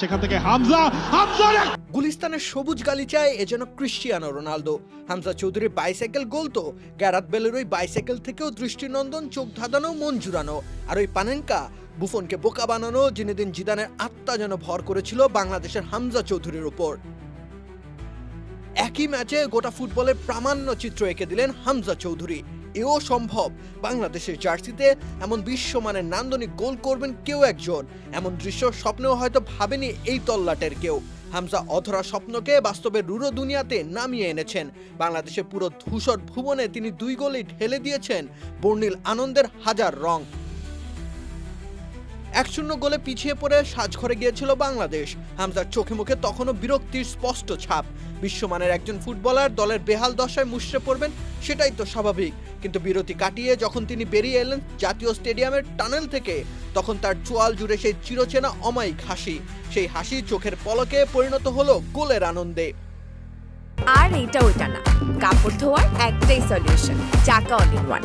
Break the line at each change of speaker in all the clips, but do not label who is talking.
সেখান থেকে হামজা হামজার
গুলিস্তানের সবুজ গালিচায় এ যেন ক্রিশ্চিয়ানো রোনালদো। হামজা চৌধুরীর বাইসাইকেল গোল তো গ্যারাত বেলের ওই বাইসাইকেল থেকেও দৃষ্টিনন্দন, চোখ ধাঁধানো, মন জুড়ানো। আর ওই পানেঙ্কা বুফনকে বোকা বানানো জিনেদিন জিদানের আত্মা যেন ভর করেছিল বাংলাদেশের হামজা চৌধুরীর উপর। একই ম্যাচে গোটা ফুটবলের প্রামাণ্য চিত্র এঁকে দিলেন হামজা চৌধুরী। এও সম্ভব। বাংলাদেশের জার্সিতে এমন বিশ্বমানের নান্দনিক গোল করবেন কেউ একজন। এমন দৃশ্য স্বপ্নেও হয়তো ভাবেনি এই তল্লাটের কেউ। হামজা অধরা স্বপ্নকে বাস্তবে রুরো দুনিয়াতে নামিয়ে এনেছেন। বাংলাদেশের পুরো ধূসর ভুবনে তিনি দুই গোলেই ঢেলে দিয়েছেন। বর্ণিল আনন্দের হাজার রং। এক শূন্য গোলে পিছিয়ে পড়ে সাজঘরে গিয়েছিল বাংলাদেশ। হামজার চোখে মুখে তখনও বিরক্তির স্পষ্ট ছাপ। বিশ্বমানের একজন ফুটবলার দলের বেহাল দশায় মুষড়ে পড়বেন, সেটাই তো স্বাভাবিক। কিন্তু বিরতি কাটিয়ে যখন তিনি বেরিয়ে এলেন জাতীয় স্টেডিয়ামের টানেল থেকে, তখন তার চোয়াল জুড়ে সেই চিরচেনা অমায়িক হাসি। সেই হাসি চোখের পলকে পরিণত হলো গোলের আনন্দে।
আর এইটা ওইটা না। কাপড় ধোয়ার একটাই সলিউশন চাকা অল ওয়ান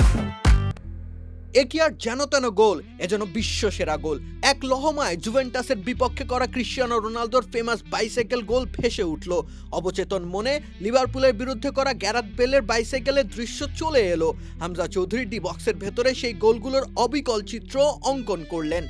এ কি আর যেন তেন গোল, এ যেন বিশ্ব সেরা গোল। এক লহমায় জুভেন্টাসের বিপক্ষে করা ক্রিশ্চিয়ানো রোনালদোর ফেমাস বাইসাইকেল গোল ফেসে উঠল। অবচেতন মনে লিভারপুলের বিরুদ্ধে করা গ্যারাত বেলের বাইসাইকেলের দৃশ্য চলে এলো। হামজা চৌধুরী ডি বক্সের ভেতরে সেই গোলগুলোর অবিকল চিত্র অঙ্কন করলেন।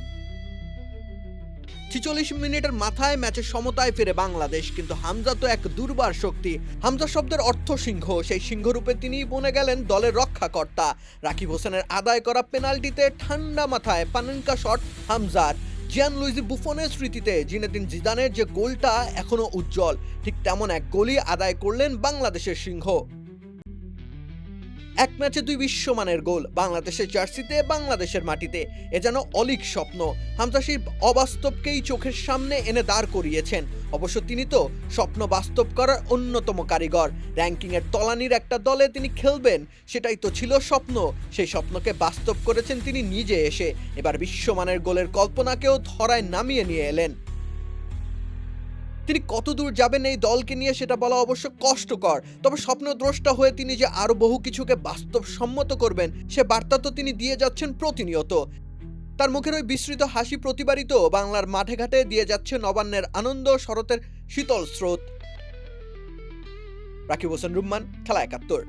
ছিচল্লিশ মিনিটের মাথায় ম্যাচের সমতায় ফিরে বাংলাদেশ, কিন্তু হামজা তো এক দুর্বার শক্তি। হামজা শব্দের অর্থ সিংহ, সেই সিংহরূপে তিনি বনে গেলেন দলের রক্ষাকর্তা। রাকিব হোসেনের আদায় করা পেনাল্টিতে ঠান্ডা মাথায় পানেনকা শট হামজার। জিয়ান লুইজি বুফনের স্মৃতিতে জিনেদিন জিদানের যে গোলটা এখনও উজ্জ্বল, ঠিক তেমন এক গোলই আদায় করলেন বাংলাদেশের সিংহ। এক ম্যাচে দুই বিশ্বমানের গোল, বাংলাদেশের জার্সিতে, বাংলাদেশের মাটিতে। এ যেন অলিক স্বপ্ন। হামজা সেই অবাস্তবকেই চোখের সামনে এনে দাঁড় করিয়েছেন। অবশ্য তিনি তো স্বপ্ন বাস্তব করার অন্যতম কারিগর। র্যাঙ্কিংয়ের তলানির একটা দলে তিনি খেলবেন, সেটাই তো ছিল স্বপ্ন। সেই স্বপ্নকে বাস্তব করেছেন তিনি নিজে এসে। এবার বিশ্বমানের গোলের কল্পনাকেও ধরায় নামিয়ে নিয়ে এলেন। তিনি কত দূর যাবেন এই দলকে নিয়ে সেটা বলা অবশ্য কষ্টকর। তবে স্বপ্নদ্রষ্টা হয়ে তিনি যে আরও বহু কিছুকে বাস্তবসম্মত করবেন, সে বার্তা তো তিনি দিয়ে যাচ্ছেন প্রতিনিয়ত। তার মুখের ওই বিস্তৃত হাসি প্রতিবারিত বাংলার মাঠে ঘাটে দিয়ে যাচ্ছে নবান্নের আনন্দ শরতের শীতল স্রোত। রাকিব হোসেন রুম্মান, খেলা একাত্তর।